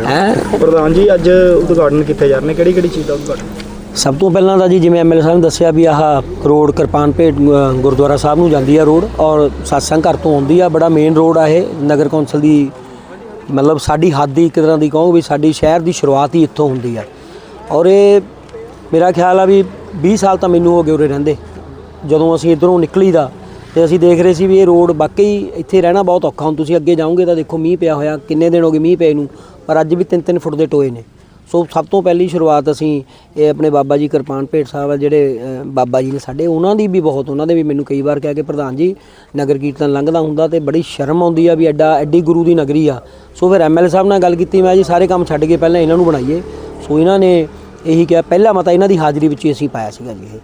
ਹੈ? ਪ੍ਰਧਾਨ ਜੀ ਅੱਜ ਉਦਘਾਟਨ ਕਿੱਥੇ ਜਾ ਰਹੇ ਨੇ। ਕਿਹੜੀ ਕਿਹੜੀ ਚੀਜ਼ ਦਾ ਉਦਘਾਟਨ? ਸਭ ਤੋਂ ਪਹਿਲਾਂ ਤਾਂ ਜੀ ਜਿਵੇਂ ਐਮਐਲਏ ਸਾਹਿਬ ਨੇ ਦੱਸਿਆ ਵੀ ਆਹ ਰੋਡ ਕਿਰਪਾਨ ਭੇਟ ਅ, ਗੁਰਦੁਆਰਾ ਸਾਹਿਬ ਨੂੰ ਜਾਂਦੀ ਆ ਰੋਡ ਔਰ satsang ਘਰ ਤੋਂ ਆਉਂਦੀ ਆ। ਬੜਾ ਮੇਨ ਰੋਡ ਆ ਇਹ। ਨਗਰ ਕੌਂਸਲ ਦੀ ਮਤਲਬ ਸਾਡੀ ਹੱਦ ਦੀ ਇੱਕ ਤਰ੍ਹਾਂ ਦੀ ਕਹੋ ਵੀ ਸਾਡੀ ਸ਼ਹਿਰ ਦੀ ਸ਼ੁਰੂਆਤ ਹੀ ਇੱਥੋਂ ਹੁੰਦੀ ਆ। ਔਰ ਇਹ ਮੇਰਾ ਖਿਆਲ ਆ ਵੀ 20 ਸਾਲ ਤਾਂ ਮੈਨੂੰ ਹੋ ਗਏ ਉਰੇ ਰਹਿੰਦੇ। ਜਦੋਂ ਅਸੀਂ ਇਧਰੋਂ ਨਿਕਲੀਦਾ ਤੇ ਅਸੀਂ ਦੇਖ ਰਹੇ ਸੀ ਵੀ ਇਹ ਰੋਡ ਵਾਕਈ ਇੱਥੇ ਰਹਿਣਾ ਬਹੁਤ ਔਖਾ। ਹੁਣ ਤੁਸੀਂ ਅੱਗੇ ਜਾਓਗੇ ਤਾਂ ਦੇਖੋ ਮੀਂਹ ਪਿਆ ਹੋਇਆ। ਕਿੰਨੇ ਦਿਨ ਹੋ ਗਏ ਮੀਂਹ ਪਏ ਨੂੰ। ਪਰ ਅੱਜ ਵੀ 3-3 ਫੁੱਟ ਦੇ ਟੋਏ ਨੇ। ਸੋ ਸਭ ਤੋਂ ਪਹਿਲੀ ਸ਼ੁਰੂਆਤ ਅਸੀਂ ਇਹ ਆਪਣੇ ਬਾਬਾ ਜੀ ਕਿਰਪਾਨ ਭੇਟ ਸਾਹਿਬ ਆ ਜਿਹੜੇ ਬਾਬਾ ਜੀ ਨੇ ਸਾਡੇ, ਉਹਨਾਂ ਦੀ ਵੀ ਬਹੁਤ, ਉਹਨਾਂ ਦੇ ਵੀ ਮੈਨੂੰ ਕਈ ਵਾਰ ਕਿਹਾ ਕਿ ਪ੍ਰਧਾਨ ਜੀ, ਨਗਰ ਕੀਰਤਨ ਲੰਘਦਾ ਹੁੰਦਾ ਤੇ ਬੜੀ ਸ਼ਰਮ ਆਉਂਦੀ ਆ ਵੀ ਐਡਾ, ਐਡੀ ਗੁਰੂ ਦੀ ਨਗਰੀ ਆ। ਸੋ ਫਿਰ ਐਮਐਲਏ ਸਾਹਿਬ ਨਾਲ ਗੱਲ ਕੀਤੀ, ਮੈਂ ਜੀ ਸਾਰੇ ਕੰਮ ਛੱਡ ਕੇ ਪਹਿਲਾਂ ਇਹਨਾਂ ਨੂੰ ਬਣਾਈਏ। ਸੋ ਇਹਨਾਂ ਨੇ ਇਹੀ ਕਿਹਾ, ਪਹਿਲਾ ਮਤਾ ਇਹਨਾਂ ਦੀ ਹਾਜ਼ਰੀ ਵਿੱਚ ਹੀ ਅਸੀਂ ਪਾਇਆ ਸੀਗਾ ਜੀ ਇਹ।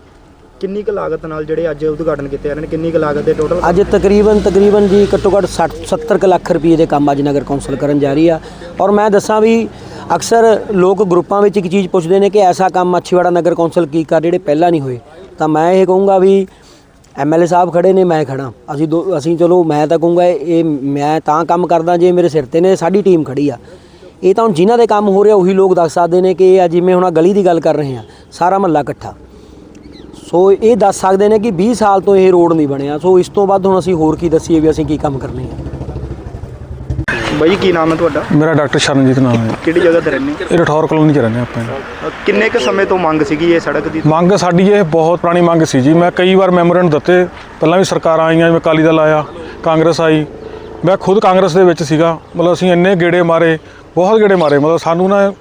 ਕਿੰਨੀ ਕੁ ਲਾਗਤ ਨਾਲ ਜਿਹੜੇ ਅੱਜ ਉਦਘਾਟਨ ਕੀਤੇ ਜਾ ਰਹੇ ਨੇ? ਕਿੰਨੀ ਕੁ ਲਾਗਤ ਦੇ ਟੋਟਲ ਅੱਜ ਤਕਰੀਬਨ ਤਕਰੀਬਨ ਜੀ ਘੱਟੋ ਘੱਟ 60 70 ਕੁ ਲੱਖ ਰੁਪਏ ਦੇ ਕੰਮ ਅੱਜ ਨਗਰ ਕੌਂਸਲ ਕਰਨ ਜਾ ਰਹੀ ਆ। ਔਰ ਮੈਂ ਦੱਸਾਂ ਵੀ ਅਕਸਰ ਲੋਕ ਗਰੁੱਪਾਂ ਵਿੱਚ ਇੱਕ ਚੀਜ਼ ਪੁੱਛਦੇ ਨੇ ਕਿ ਐਸਾ ਕੰਮ ਮੱਛੀਵਾੜਾ ਨਗਰ ਕੌਂਸਲ ਕੀ ਕਰ, ਜਿਹੜੇ ਪਹਿਲਾਂ ਨਹੀਂ ਹੋਏ। ਤਾਂ ਮੈਂ ਇਹ ਕਹੂੰਗਾ ਵੀ ਐਮਐਲਏ ਸਾਹਿਬ ਖੜੇ ਨੇ, ਮੈਂ ਖੜਾ। ਅਸੀਂ ਦੋ, ਅਸੀਂ ਚਲੋ, ਮੈਂ ਤਾਂ ਕਹੂੰਗਾ ਇਹ ਮੈਂ ਤਾਂ ਕੰਮ ਕਰਦਾ ਜੇ ਮੇਰੇ ਸਿਰ ਤੇ ਨੇ, ਸਾਡੀ ਟੀਮ ਖੜੀ ਆ। ਇਹ ਤਾਂ ਹੁਣ ਜਿਨ੍ਹਾਂ ਦੇ ਕੰਮ ਹੋ ਰਿਹਾ, ਉਹੀ ਲੋਕ ਦੱਸ ਸਕਦੇ ਨੇ ਕਿ ਇਹ ਆ, ਜਿਵੇਂ ਹੁਣ ਗਲੀ ਦੀ ਗੱਲ ਕਰ ਰਹੇ ਆ, ਸਾਰਾ ਮਹੱਲਾ ਇਕੱਠਾ। ਸੋ ਇਹ ਦੱਸ ਸਕਦੇ ਨੇ ਕਿ 20 ਸਾਲ ਤੋਂ ਇਹ ਰੋਡ ਨਹੀਂ ਬਣਿਆ। ਸੋ ਇਸ ਤੋਂ ਬਾਅਦ ਹੁਣ ਅਸੀਂ ਹੋਰ ਕੀ ਦੱਸੀਏ ਵੀ ਅਸੀਂ ਕੀ ਕੰਮ ਕਰਨੇ ਆ? ਬਾਈ ਕੀ ਨਾਮ ਹੈ ਤੁਹਾਡਾ? ਮੇਰਾ ਡਾਕਟਰ ਸ਼ਰਨਜੀਤ ਨਾਮ ਹੈ। ਕਿਹੜੀ ਜਗ੍ਹਾ ਤੇ ਰਹਿੰਦੇ ਇਹ ਰਠੌਰ ਕਲੋਨੀ ਚ ਰਹਿੰਦੇ ਆਪਾਂ। ਅ, ਕਿੰਨੇ ਕੁ ਸਮੇਂ ਤੋਂ ਮੰਗ ਸੀਗੀ ਇਹ ਸੜਕ ਦੀ? ਮੰਗ ਸਾਡੀ ਇਹ ਬਹੁਤ ਪੁਰਾਣੀ ਮੰਗ ਸੀ ਜੀ। ਮੈਂ ਕਈ ਵਾਰ ਮੈਮੋਰੈਂਡ ਦਿੱਤੇ। ਪਹਿਲਾਂ ਵੀ ਸਰਕਾਰਾਂ ਆਈਆਂ ਜਿਵੇਂ ਅਕਾਲੀ ਦਲ ਆਇਆ ਕਾਂਗਰਸ ਆਈ। ਮੈਂ ਖੁਦ ਕਾਂਗਰਸ ਦੇ ਵਿੱਚ ਸੀਗਾ। ਮਤਲਬ ਅਸੀਂ ਇੰਨੇ ਗੇੜੇ ਮਾਰੇ ਬਹੁਤ ਗੇੜੇ ਮਾਰੇ। ਮਤਲਬ ਸਾਨੂੰ ਨਾ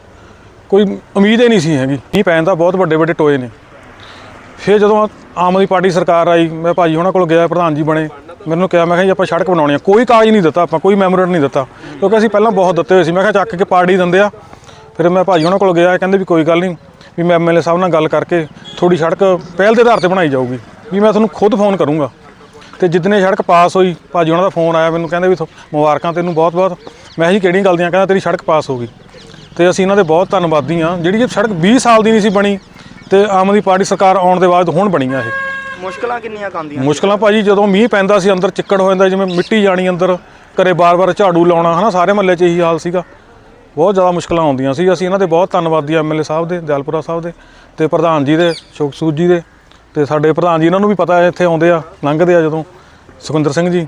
ਕੋਈ ਉਮੀਦ ਹੀ ਨਹੀਂ ਸੀ ਹੈਗੀ। ਮੀਂਹ ਪੈਣ ਦਾ ਬਹੁਤ ਵੱਡੇ ਵੱਡੇ ਟੋਏ ਨੇ। ਫਿਰ ਜਦੋਂ ਆਮ ਆਦਮੀ ਪਾਰਟੀ ਸਰਕਾਰ ਆਈ, ਮੈਂ ਭਾਜੀ ਉਹਨਾਂ ਕੋਲ ਗਿਆ, ਪ੍ਰਧਾਨ ਜੀ ਬਣੇ, ਮੈਨੂੰ ਕਿਹਾ, ਮੈਂ ਕਿਹਾ ਜੀ ਆਪਾਂ ਸੜਕ ਬਣਾਉਣੀ ਆ। ਕੋਈ ਕਾਗਜ਼ ਨਹੀਂ ਦਿੱਤਾ ਆਪਾਂ, ਕੋਈ ਮੈਮੋਰੈਂਡ ਨਹੀਂ ਦਿੱਤਾ। ਕਿਉਂਕਿ ਅਸੀਂ ਪਹਿਲਾਂ ਬਹੁਤ ਦਿੱਤੇ ਹੋਏ ਸੀ। ਮੈਂ ਕਿਹਾ ਚੱਕ ਕੇ ਪਾਰਟੀ ਦਿੰਦੇ ਆ। ਫਿਰ ਮੈਂ ਭਾਜੀ ਉਹਨਾਂ ਕੋਲ ਗਿਆ ਕਹਿੰਦੇ ਵੀ ਕੋਈ ਗੱਲ ਨਹੀਂ, ਵੀ ਮੈਂ ਐਮਐਲਏ ਸਾਹਿਬ ਨਾਲ ਗੱਲ ਕਰਕੇ ਥੋੜੀ ਸੜਕ ਪਹਿਲ ਦੇ ਆਧਾਰ ਤੇ ਬਣਾਈ ਜਾਊਗੀ, ਵੀ ਮੈਂ ਤੁਹਾਨੂੰ ਖੁਦ ਫੋਨ ਕਰੂੰਗਾ। ਤੇ ਜਿੱਦਨੇ ਸੜਕ ਪਾਸ ਹੋਈ, ਭਾਜੀ ਉਹਨਾਂ ਦਾ ਫੋਨ ਆਇਆ, ਮੈਨੂੰ ਕਹਿੰਦੇ ਵੀ ਮੁਬਾਰਕਾਂ ਤੈਨੂੰ ਬਹੁਤ ਬਹੁਤ। ਮੈਂ ਜੀ, ਕਿਹੜੀਆਂ ਗੱਲ ਦੀਆਂ? ਕਹਿੰਦਾ ਤੇਰੀ ਸੜਕ ਪਾਸ ਹੋ ਗਈ। ਤੇ ਅਸੀਂ ਇਹਨਾਂ ਦੇ ਬਹੁਤ ਧੰਨਵਾਦੀ ਆ ਜਿਹੜੀ ਇਹ ਸੜਕ 20 ਸਾਲ ਦੀ ਨਹੀਂ ਸੀ ਬਣੀ। ਤੇ ਆਮ ਆਦਮੀ ਪਾਰਟੀ ਸਰਕਾਰ ਆਉਣ ਦੇ ਬਾਅਦ ਹੁਣ ਬਣੀ ਆ ਇਹ। ਮੁਸ਼ਕਲਾਂ ਕਿੰਨੀਆਂ ਕਾਂਦੀਆਂ? ਮੁਸ਼ਕਲਾਂ ਭਾਜੀ ਜਦੋਂ ਮੀਂਹ ਪੈਂਦਾ ਸੀ ਅੰਦਰ ਚਿੱਕੜ ਹੋ ਜਾਂਦਾ ਜਿਵੇਂ ਮਿੱਟੀ ਜਾਣੀ ਅੰਦਰ ਘਰੇ ਬਾਰ-ਬਾਰ ਝਾੜੂ ਲਾਉਣਾ ਹਨਾ ਸਾਰੇ ਮਹੱਲੇ 'ਚ ਇਹੀ ਹਾਲ ਸੀਗਾ। ਬਹੁਤ ਜ਼ਿਆਦਾ ਮੁਸ਼ਕਲਾਂ ਆਉਂਦੀਆਂ ਸੀ। ਅਸੀਂ ਇਹਨਾਂ ਦੇ ਬਹੁਤ ਧੰਨਵਾਦੀ ਐਮਐਲਏ ਸਾਹਿਬ ਦੇ ਦਿਆਲਪੁਰਾ ਸਾਹਿਬ ਦੇ ਤੇ ਪ੍ਰਧਾਨ ਜੀ ਦੇ ਸ਼ੋਕਸੂਦ ਜੀ ਦੇ ਤੇ ਸਾਡੇ ਪ੍ਰਧਾਨ ਜੀ ਇਹਨਾਂ ਨੂੰ ਵੀ ਪਤਾ ਹੈ ਇੱਥੇ ਆਉਂਦੇ ਆ ਲੰਘਦੇ ਆ ਜਦੋਂ ਸੁਖਿੰਦਰ ਸਿੰਘ ਜੀ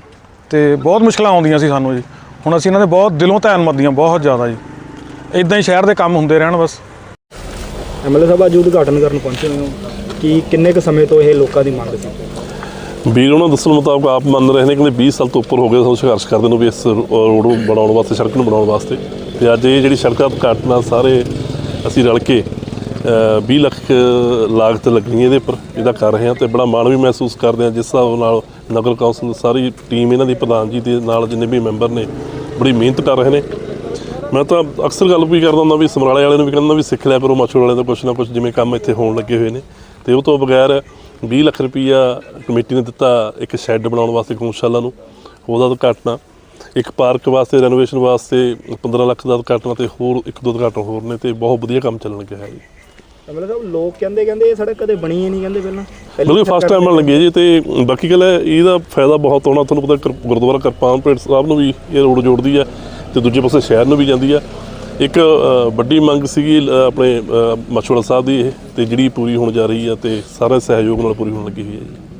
ਤੇ ਬਹੁਤ ਮੁਸ਼ਕਲਾਂ ਆਉਂਦੀਆਂ ਸੀ ਸਾਨੂੰ ਜੀ। ਹੁਣ ਅਸੀਂ ਇਹਨਾਂ ਦੇ ਬਹੁਤ ਦਿਲੋਂ ਧੰਨਵਾਦੀ ਹਾਂ ਬਹੁਤ ਜ਼ਿਆਦਾ ਜੀ। ਇਦਾਂ ਹੀ ਸ਼ਹਿਰ ਦੇ ਕੰਮ ਹੁੰਦੇ ਰਹਿਣ ਬਸ। ਐਮਐਲਏ ਸਾਹਿਬ ਅੱਜ ਉਦਘਾਟਨ ਕਰਨ ਪਹੁੰਚੇ ਹੋਏ ਹੋ। ਕਿ ਕਿੰਨੇ ਕੁ ਸਮੇਂ ਤੋਂ ਇਹ ਲੋਕਾਂ ਦੀ ਮੰਗ ਸੀ? ਵੀਰ ਉਹਨਾਂ ਦੱਸਣ ਮੁਤਾਬਕ ਆਪ ਮੰਨ ਰਹੇ ਨੇ ਕਹਿੰਦੇ 20 ਸਾਲ ਤੋਂ ਉੱਪਰ ਹੋ ਗਏ ਸਾਨੂੰ ਸੰਘਰਸ਼ ਕਰਦੇ ਨੂੰ ਵੀ ਇਸ ਰੋਡ ਨੂੰ ਬਣਾਉਣ ਵਾਸਤੇ ਸੜਕ ਨੂੰ ਬਣਾਉਣ ਵਾਸਤੇ। ਤੇ ਅੱਜ ਇਹ ਜਿਹੜੀ ਸੜਕਾਂ ਉਦਘਾਟਨ ਆ ਸਾਰੇ ਅਸੀਂ ਰਲ ਕੇ ਅ, 20 ਲੱਖ ਲਾਗਤ ਲੱਗਣੀ ਇਹਦੇ ਉੱਪਰ ਇਹਦਾ ਕਰ ਰਹੇ ਹਾਂ ਤੇ ਬੜਾ ਮਾਣ ਵੀ ਮਹਿਸੂਸ ਕਰਦੇ ਹਾਂ। ਜਿਸ ਹਿਸਾਬ ਨਾਲ ਨਗਰ ਕੌਂਸਲ ਸਾਰੀ ਟੀਮ ਇਹਨਾਂ ਦੀ ਪ੍ਰਧਾਨ ਜੀ ਦੇ ਨਾਲ ਜਿੰਨੇ ਵੀ ਮੈਂਬਰ ਨੇ ਬੜੀ ਮਿਹਨਤ ਕਰ ਰਹੇ ਨੇ। ਮੈਂ ਤਾਂ ਅਕਸਰ ਗੱਲ ਵੀ ਕਰਦਾ ਹੁੰਦਾ ਵੀ ਸਮਰਾਲੇ ਵਾਲਿਆਂ ਨੂੰ ਵੀ ਕਹਿੰਦਾ ਵੀ ਸਿੱਖ ਲਿਆ ਕਰੋ, ਮਾਛੋੜ ਵਾਲਿਆਂ ਦਾ ਕੁਛ ਨਾ ਕੁਛ ਜਿਵੇਂ ਕੰਮ ਇੱਥੇ ਹੋਣ ਲੱਗੇ ਹੋਏ ਨੇ। ਤੇ ਉਹ ਤੋਂ ਬਗੈਰ 20 ਲੱਖ ਰੁਪਈਆ ਕਮੇਟੀ ਨੇ ਦਿੱਤਾ ਇੱਕ ਸ਼ੈੱਡ ਬਣਾਉਣ ਵਾਸਤੇ ਗਊਸ਼ਾਲਾ ਨੂੰ, ਉਹਦਾ ਉਦਘਾਟਨ। ਇੱਕ ਪਾਰਕ ਵਾਸਤੇ ਰੈਨੋਵੇਸ਼ਨ ਵਾਸਤੇ 15 ਲੱਖ ਦਾ ਉਦਘਾਟਨ ਤੇ ਹੋਰ ਇੱਕ ਦੋ ਉਦਘਾਟਨ ਹੋਰ ਨੇ ਤੇ ਬਹੁਤ ਵਧੀਆ ਕੰਮ ਚੱਲਣ ਗਿਆ ਹੈ। ਜੀ ਐਮਐਲਏ ਲੋਕ ਕਹਿੰਦੇ ਕਹਿੰਦੇ ਇਹ ਸੜਕ ਕਦੇ ਬਣੀ ਹੀ ਨਹੀਂ, ਕਹਿੰਦੇ ਪਹਿਲਾਂ। ਬਿਲਕੁਲ ਫਸਟ ਟਾਈਮ ਬਣ ਲੱਗੀ ਜੀ ਤੇ ਬਾਕੀ ਗੱਲ ਹੈ ਇਹਦਾ ਫਾਇਦਾ ਬਹੁਤ ਹੋਣਾ ਤੁਹਾਨੂੰ ਪਤਾ ਗੁਰ- ਗੁਰਦੁਆਰਾ ਕਿਰਪਾਨ ਭੇਟ ਸਾਹਿਬ ਨੂੰ ਵੀ ਇਹ ਰੋਡ ਜੋੜਦੀ ਹੈ ਤੇ ਦੂਜੇ ਪਾਸੇ ਸ਼ਹਿਰ ਨੂੰ ਵੀ ਜਾਂਦੀ ਹੈ। ਇੱਕ ਵੱਡੀ ਮੰਗ ਸੀਗੀ ਆਪਣੇ ਮਛੋੜਾ ਸਾਹਿਬ ਦੀ ਇਹ ਤੇ ਜਿਹੜੀ ਪੂਰੀ ਹੋਣ ਜਾ ਰਹੀ ਹੈ ਤੇ ਸਾਰਾ ਸਹਿਯੋਗ ਨਾਲ ਪੂਰੀ ਹੋਣ ਲੱਗੀ ਹੋਈ ਹੈ ਜੀ।